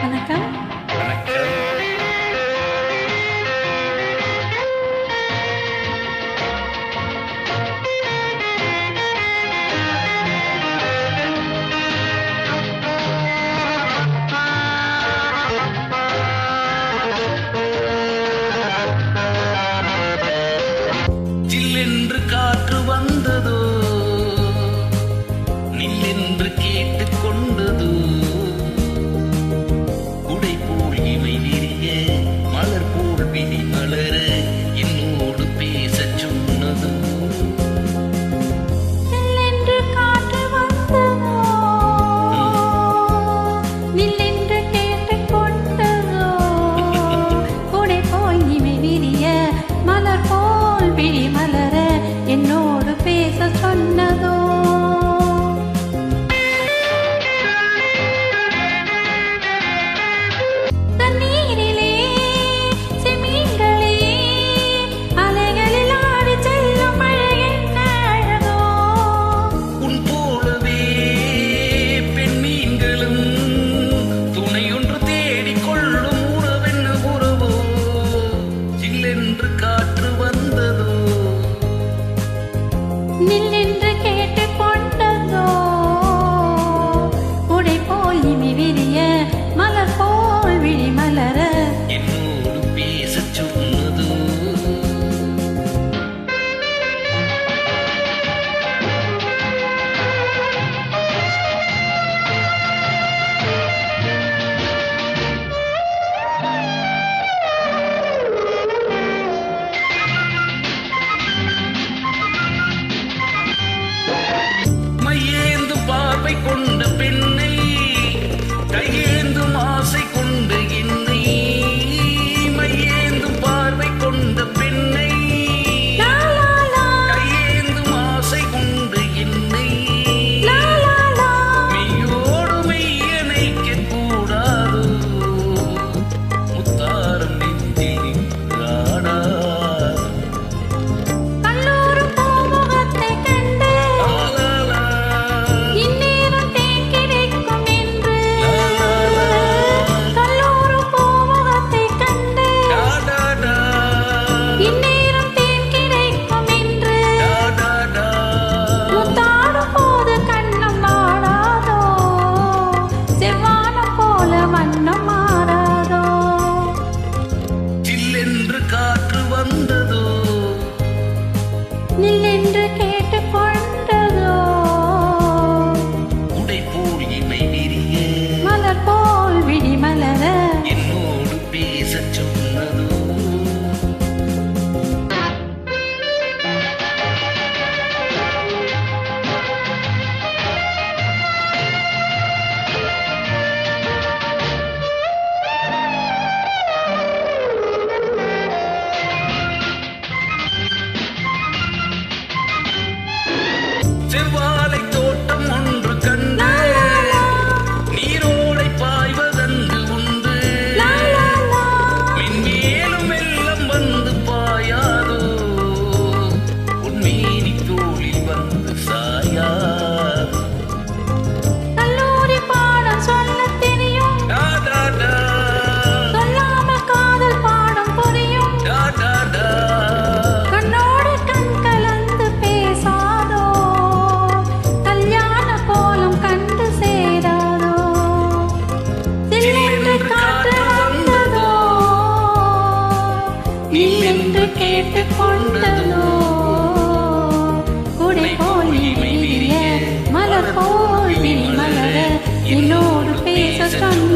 大家。கொண்டு ಬಂದದು ನಿನ್ನೆ 真不 கேட்டுக்கொண்டதோ குடை போல் இமை விரிய மலர் போல் மலர என்னோடு பேச சொன்ன